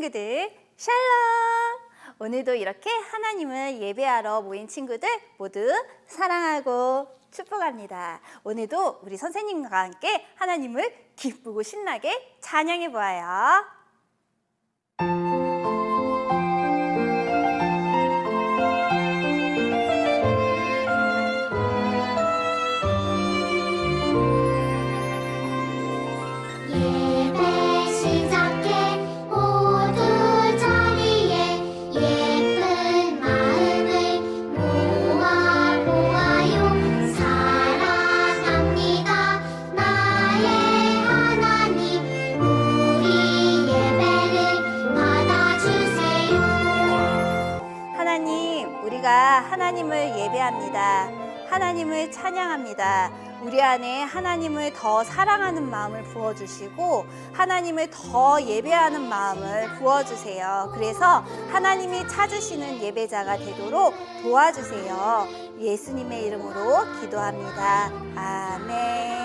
친구들, 샬롬! 오늘도 이렇게 하나님을 예배하러 모인 친구들 모두 사랑하고 축복합니다. 오늘도 우리 선생님과 함께 하나님을 기쁘고 신나게 찬양해 보아요. 안에 하나님을 더 사랑하는 마음을 부어주시고, 하나님을 더 예배하는 마음을 부어주세요. 그래서 하나님이 찾으시는 예배자가 되도록 도와주세요. 예수님의 이름으로 기도합니다. 아멘.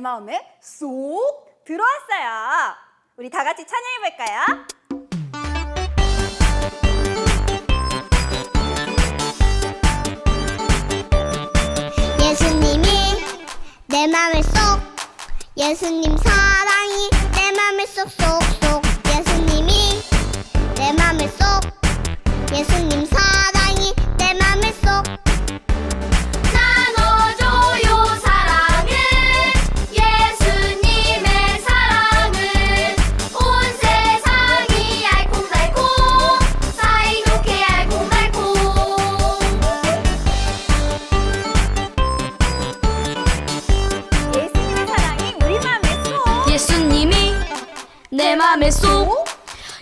내 마음에 쏙 들어왔어요. 우리 다 같이 찬양해 볼까요? 예수님이 내 맘을 쏙 예수님 사랑이 내 맘을 쏙쏙쏙 예수님이 내 맘을 쏙 예수님 사랑이 내 맘을 쏙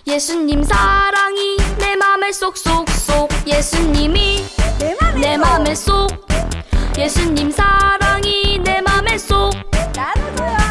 예수님 사랑이 내 맘에 쏙쏙쏙. 예수님이 내 맘에 쏙. 예수님 사랑이 내 맘에 쏙. 나눠줘요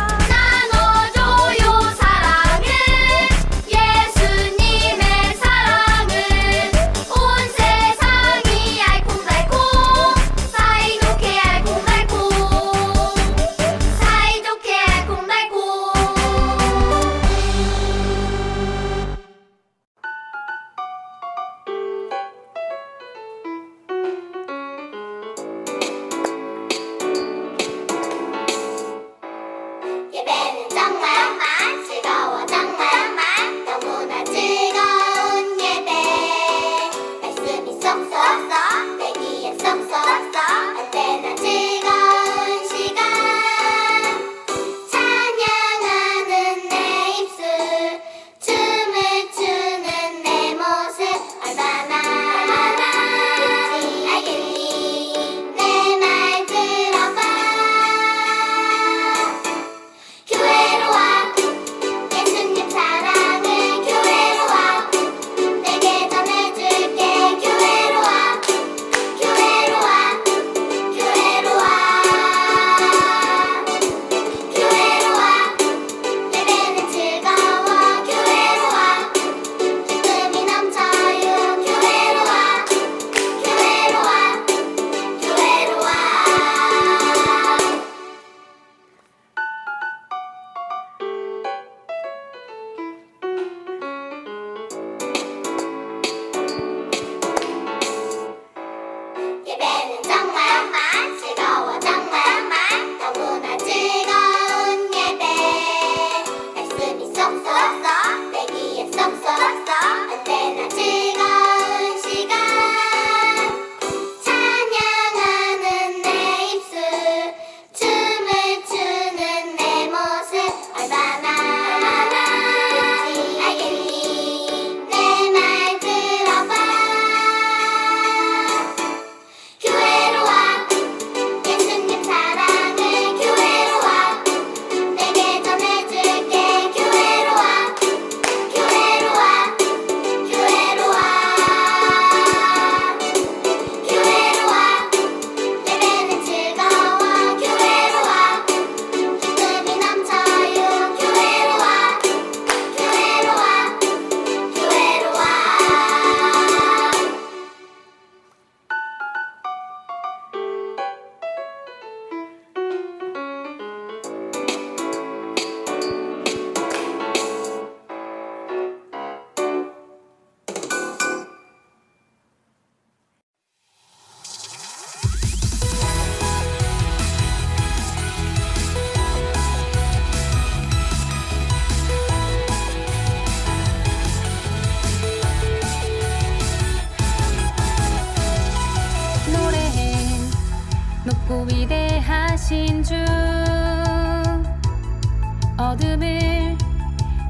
어둠을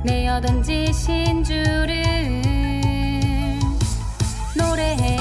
내어 던지신 주를 노래해.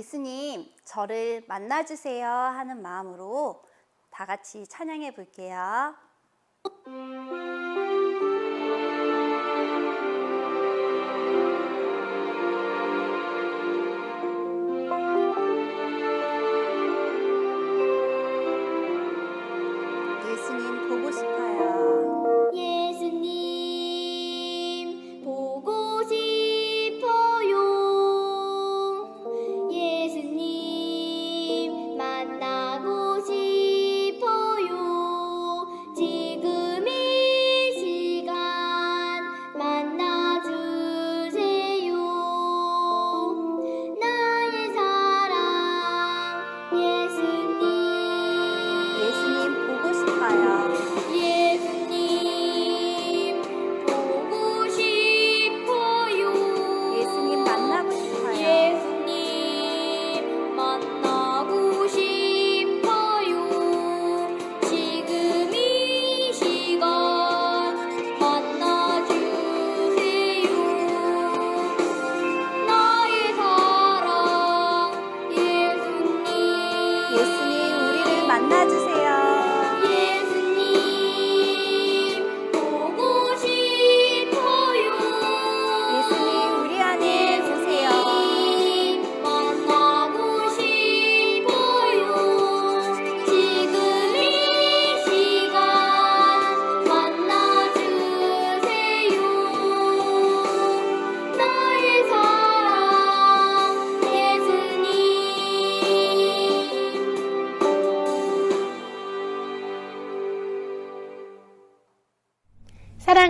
예수님, 저를 만나주세요 하는 마음으로 다 같이 찬양해 볼게요.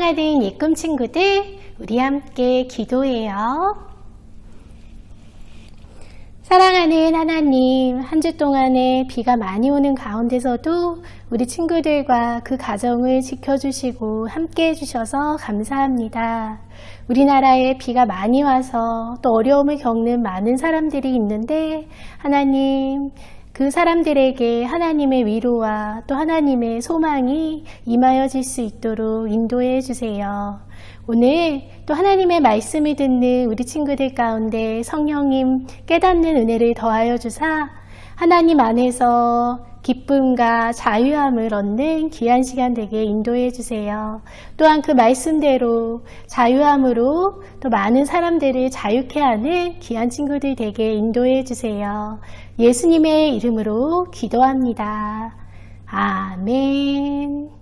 사랑하는 예꿈 친구들, 우리 함께 기도해요. 사랑하는 하나님, 한 주 동안에 비가 많이 오는 가운데서도 우리 친구들과 그 가정을 지켜주시고 함께 해주셔서 감사합니다. 우리나라에 비가 많이 와서 또 어려움을 겪는 많은 사람들이 있는데, 하나님, 그 사람들에게 하나님의 위로와 또 하나님의 소망이 임하여질 수 있도록 인도해 주세요. 오늘 또 하나님의 말씀을 듣는 우리 친구들 가운데 성령님 깨닫는 은혜를 더하여 주사 하나님 안에서 기쁨과 자유함을 얻는 귀한 시간 되게 인도해 주세요. 또한 그 말씀대로 자유함으로 또 많은 사람들을 자유케 하는 귀한 친구들 되게 인도해 주세요. 예수님의 이름으로 기도합니다. 아멘.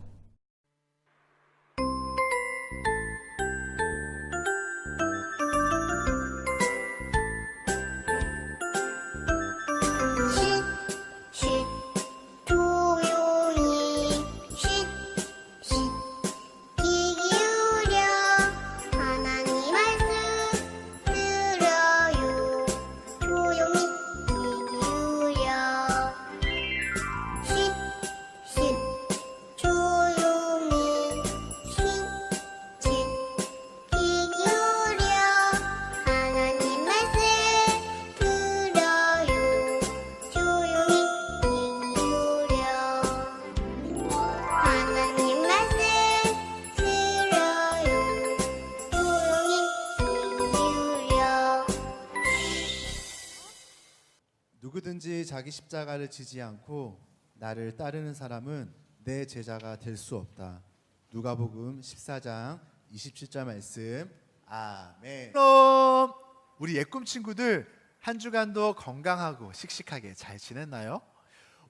자기 십자가를 지지 않고 나를 따르는 사람은 내 제자가 될 수 없다. 누가복음 14장 27절 말씀. 아멘. 그럼 우리 예꿈 친구들 한 주간도 건강하고 씩씩하게 잘 지냈나요?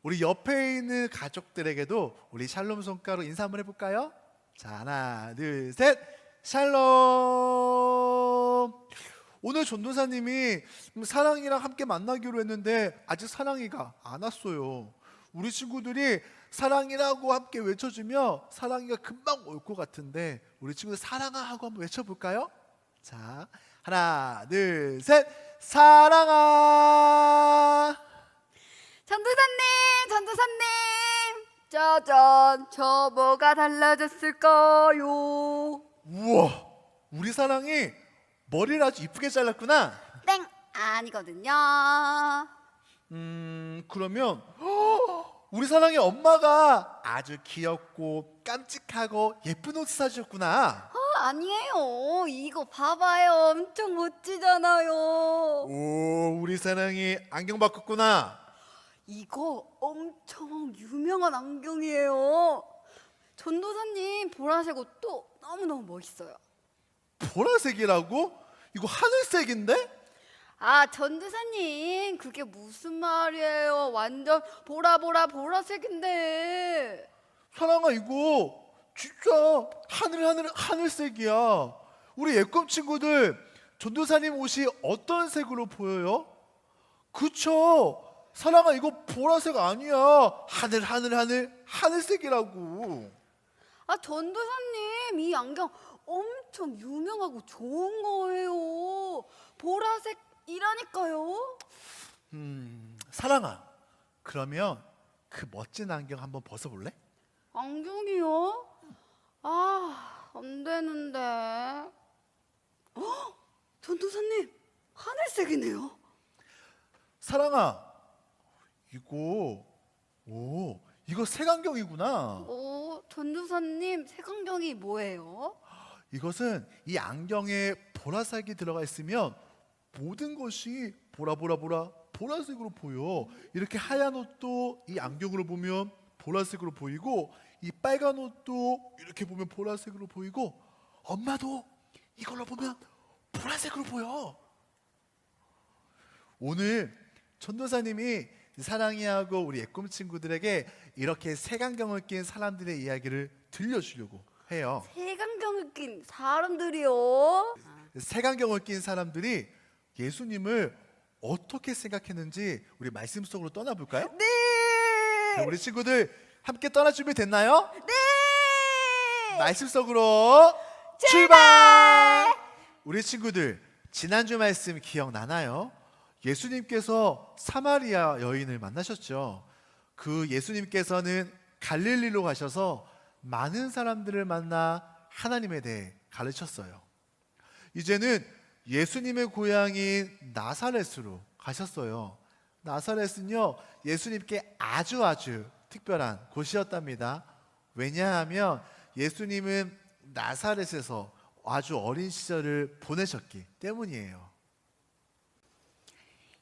우리 옆에 있는 가족들에게도 우리 샬롬 손가락 인사 한번 해볼까요? 자 하나 둘 셋 샬롬 오늘 전도사님이 사랑이랑 함께 만나기로 했는데 아직 사랑이가 안 왔어요 우리 친구들이 사랑이라고 함께 외쳐주며 사랑이가 금방 올 것 같은데 우리 친구들 사랑아 하고 한번 외쳐볼까요? 자 하나 둘 셋 사랑아 전도사님, 전도사님, 짜잔, 저 뭐가 달라졌을까요? 우와 우리 사랑이 머리를 아주 이쁘게 잘랐구나 땡, 아니거든요. 음 그러면 우리 사랑의 엄마가 아주 귀엽고 깜찍하고 예쁜 옷 사주셨구나 어, 아니에요. 이거 봐봐요. 엄청 멋지잖아요. 오 우리 사랑이 안경 바꿨구나 이거 엄청 유명한 안경이에요. 전도사님 보라색 옷도 너무너무 멋있어요. 보라색이라고? 이거 하늘색인데? 아, 전도사님, 그게 무슨 말이에요? 완전 보라보라 보라색인데. 사랑아 이거 진짜 하늘 하늘 하늘색이야 우리 예꿈 친구들 전도사님 옷이 어떤 색으로 보여요? 그쵸 사랑아 이거 보라색 아니야 하늘 하늘 하늘 하늘색이라고 아, 전도사님, 이 안경 엄청 유명하고 좋은 거예요. 보라색이라니까요. 음 사랑아 그러면 그 멋진 안경 한번 벗어볼래? 안경이요? 아, 안 되는데. 어? 전도사님, 하늘색이네요. 사랑아 이거 오 이거 색안경이구나 어, 전도사님, 색안경이 뭐예요? 이것은 이 안경에 보라색이 들어가 있으면 모든 것이 보라보라보라 보라색으로 보여. 이렇게 하얀 옷도 이 안경으로 보면 보라색으로 보이고 이 빨간 옷도 이렇게 보면 보라색으로 보이고 엄마도 이걸로 보면 보라색으로 보여. 오늘 전도사님이 사랑이하고 우리 예꿈 친구들에게 이렇게 색안경을 낀 사람들의 이야기를 들려주려고 해요. 색안경을 낀 사람들이요? 색안경을 낀 사람들이 예수님을 어떻게 생각했는지 우리 말씀 속으로 떠나볼까요? 네! 자, 우리 친구들 함께 떠날 준비 됐나요? 네! 말씀 속으로 출발! 우리 친구들 지난주 말씀 기억나나요? 예수님께서 사마리아 여인을 만나셨죠. 그 예수님께서는 갈릴리로 가셔서 많은 사람들을 만나 하나님에 대해 가르쳤어요. 이제는 예수님의 고향인 나사렛으로 가셨어요. 나사렛은요, 예수님께 아주 아주 특별한 곳이었답니다. 왜냐하면 예수님은 나사렛에서 아주 어린 시절을 보내셨기 때문이에요.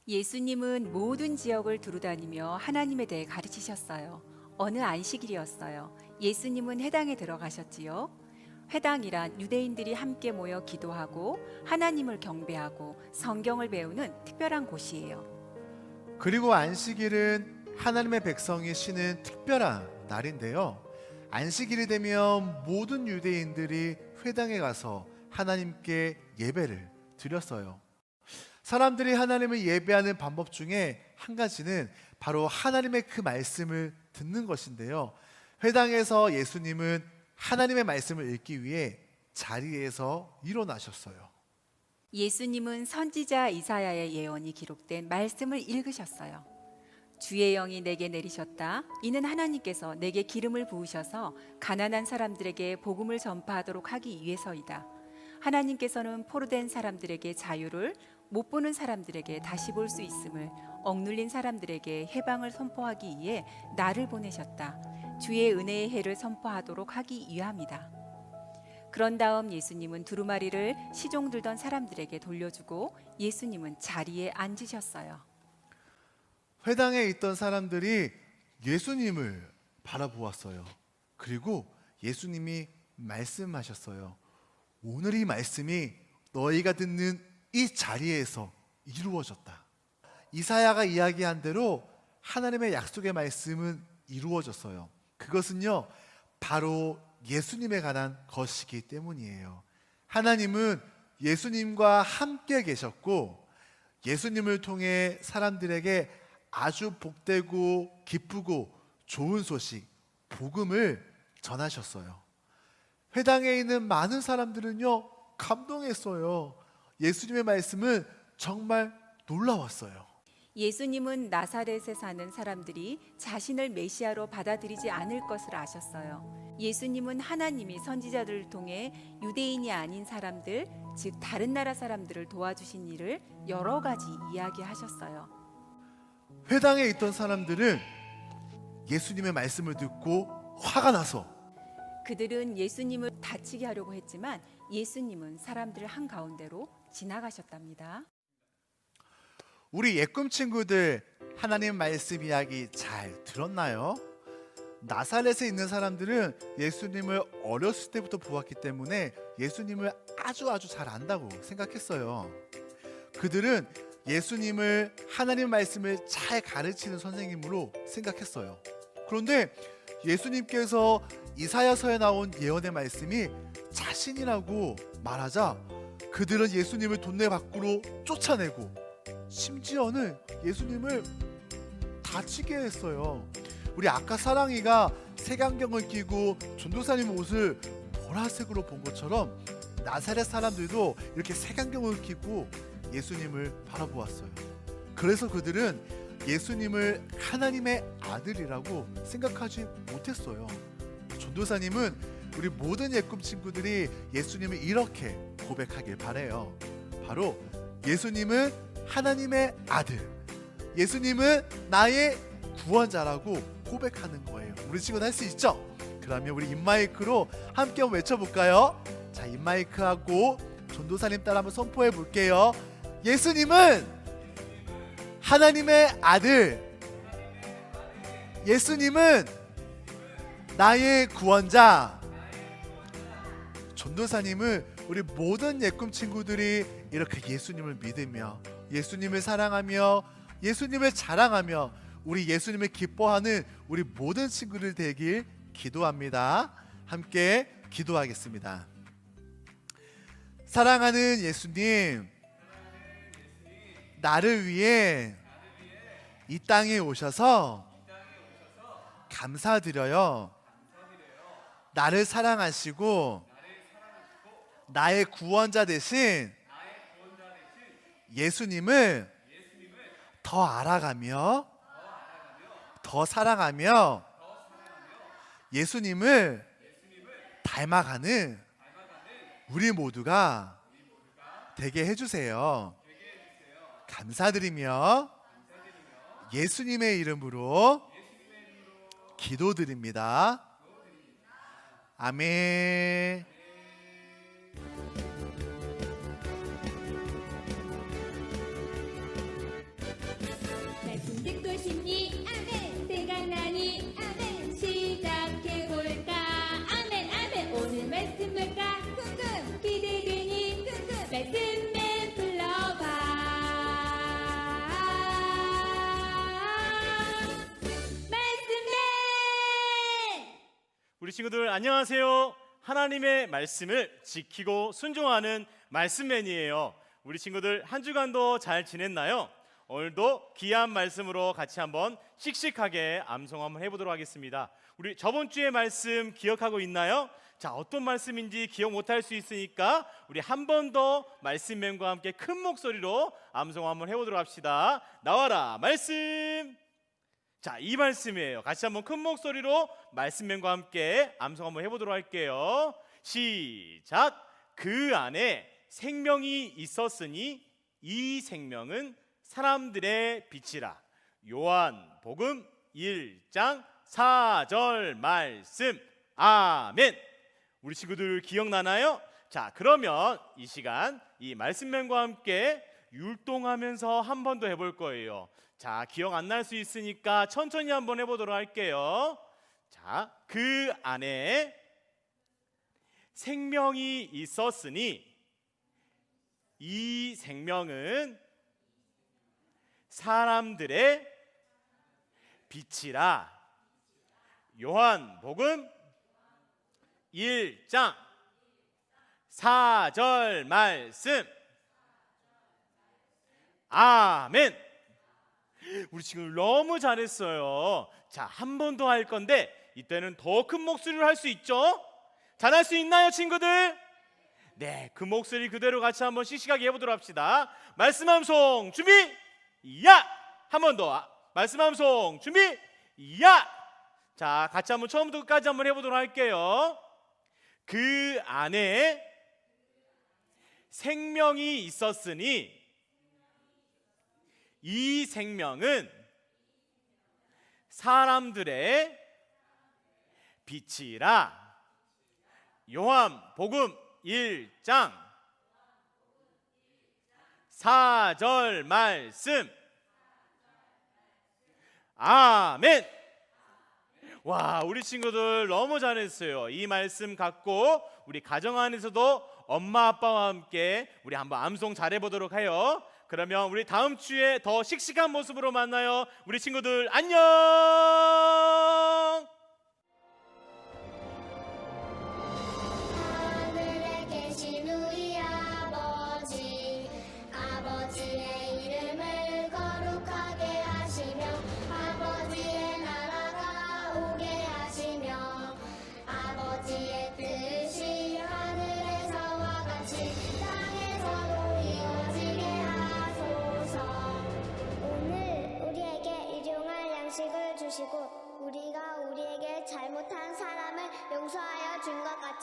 예수님은 모든 지역을 두루 다니며 하나님에 대해 가르치셨어요. 어느 안식일이었어요. 예수님은 회당에 들어가셨지요. 회당이란 유대인들이 함께 모여 기도하고 하나님을 경배하고 성경을 배우는 특별한 곳이에요. 그리고 안식일은 하나님의 백성이 쉬는 특별한 날인데요. 안식일이 되면 모든 유대인들이 회당에 가서 하나님께 예배를 드렸어요. 사람들이 하나님을 예배하는 방법 중에 한 가지는 바로 하나님의 그 말씀을 듣는 것인데요. 회당에서 예수님은 하나님의 말씀을 읽기 위해 자리에서 일어나셨어요. 예수님은 선지자 이사야의 예언이 기록된 말씀을 읽으셨어요. 주의 영이 내게 내리셨다. 이는 하나님께서 내게 기름을 부으셔서 가난한 사람들에게 복음을 전파하도록 하기 위해서이다. 하나님께서는 포로된 사람들에게 자유를 못 보는 사람들에게 다시 볼 수 있음을 억눌린 사람들에게 해방을 선포하기 위해 나를 보내셨다. 주의 은혜의 해를 선포하도록 하기 위함이다. 그런 다음 예수님은 두루마리를 시종 들던 사람들에게 돌려주고 예수님은 자리에 앉으셨어요. 회당에 있던 사람들이 예수님을 바라보았어요. 그리고 예수님이 말씀하셨어요. 오늘 이 말씀이 너희가 듣는 이 자리에서 이루어졌다. 이사야가 이야기한 대로 하나님의 약속의 말씀은 이루어졌어요. 그것은요, 바로 예수님에 관한 것이기 때문이에요. 하나님은 예수님과 함께 계셨고, 예수님을 통해 사람들에게 아주 복되고 기쁘고 좋은 소식, 복음을 전하셨어요. 회당에 있는 많은 사람들은요, 감동했어요. 예수님의 말씀은 정말 놀라웠어요. 예수님은 나사렛에 사는 사람들이 자신을 메시아로 받아들이지 않을 것을 아셨어요. 예수님은 하나님이 선지자들을 통해 유대인이 아닌 사람들, 즉 다른 나라 사람들을 도와주신 일을 여러 가지 이야기하셨어요. 회당에 있던 사람들은 예수님의 말씀을 듣고 화가 나서 그들은 예수님을 다치게 하려고 했지만 예수님은 사람들 한 가운데로 지나가셨답니다. 우리 예꿈 친구들 하나님 말씀 이야기 잘 들었나요? 나사렛에 있는 사람들은 예수님을 어렸을 때부터 보았기 때문에 예수님을 아주 아주 잘 안다고 생각했어요. 그들은 예수님을 하나님 말씀을 잘 가르치는 선생님으로 생각했어요. 그런데 예수님께서 이사야서에 나온 예언의 말씀이 자신이라고 말하자 그들은 예수님을 돈내 밖으로 쫓아내고 심지어는 예수님을 다치게 했어요. 우리 아까 사랑이가 색안경을 끼고 전도사님 옷을 보라색으로 본 것처럼 나사렛 사람들도 이렇게 색안경을 끼고 예수님을 바라보았어요. 그래서 그들은 예수님을 하나님의 아들이라고 생각하지 못했어요. 전도사님은 우리 모든 예꿈 친구들이 예수님을 이렇게 고백하길 바래요. 바로 예수님은 하나님의 아들. 예수님은 나의 구원자라고 고백하는 거예요. 우리 친구는 할 수 있죠? 그러면 우리 입마이크로 함께 외쳐볼까요? 자, 입마이크하고 전도사님 따라 한번 선포해 볼게요. 예수님은 하나님의 아들. 예수님은 나의 구원자. 전도사님을 우리 모든 예꿈 친구들이 이렇게 예수님을 믿으며 예수님을 사랑하며 예수님을 자랑하며 우리 예수님을 기뻐하는 우리 모든 친구들 되길 기도합니다. 함께 기도하겠습니다. 사랑하는 예수님, 나를 위해 이 땅에 오셔서 감사드려요. 나를 사랑하시고 나의 구원자 되신 예수님을 더 알아가며 더 사랑하며 예수님을 닮아가는 우리 모두가 되게 해주세요. 감사드리며 예수님의 이름으로 기도드립니다. 아멘. 우리 친구들 안녕하세요. 하나님의 말씀을 지키고 순종하는 말씀맨이에요. 우리 친구들 한 주간도 잘 지냈나요? 오늘도 귀한 말씀으로 같이 한번 씩씩하게 암송 한번 해보도록 하겠습니다. 우리 저번 주의 말씀 기억하고 있나요? 자, 어떤 말씀인지 기억 못할 수 있으니까 우리 한 번 더 말씀맨과 함께 큰 목소리로 암송 한번 해보도록 합시다. 나와라 말씀. 자, 이 말씀이에요. 같이 한번 큰 목소리로 말씀맨과 함께 암송 한번 해보도록 할게요. 시작. 그 안에 생명이 있었으니 이 생명은 사람들의 빛이라. 요한 복음 1장 4절 말씀. 아멘. 우리 친구들 기억나나요? 자, 그러면 이 시간 이 말씀맨과 함께 율동하면서 한 번 더 해볼 거예요. 자, 기억 안 날 수 있으니까 천천히 한번 해보도록 할게요. 자, 그 안에 생명이 있었으니 이 생명은 사람들의 빛이라. 요한 복음 1장 4절 말씀. 아멘. 우리 친구 너무 잘했어요. 자, 한 번 더 할 건데 이때는 더 큰 목소리로 할 수 있죠? 잘할 수 있나요, 친구들? 네, 그 목소리 그대로 같이 한번 씩씩하게 해보도록 합시다. 말씀 함송 준비, 야! 한 번 더. 아, 말씀 함송 준비, 야! 자, 같이 한번 처음부터 끝까지 한번 해보도록 할게요. 그 안에 생명이 있었으니 이 생명은 사람들의 빛이라. 요한 복음 1장 4절 말씀. 아멘. 와, 우리 친구들 너무 잘했어요. 이 말씀 갖고 우리 가정 안에서도 엄마 아빠와 함께 우리 한번 암송 잘해 보도록 해요. 그러면 우리 다음 주에 더 씩씩한 모습으로 만나요. 우리 친구들 안녕.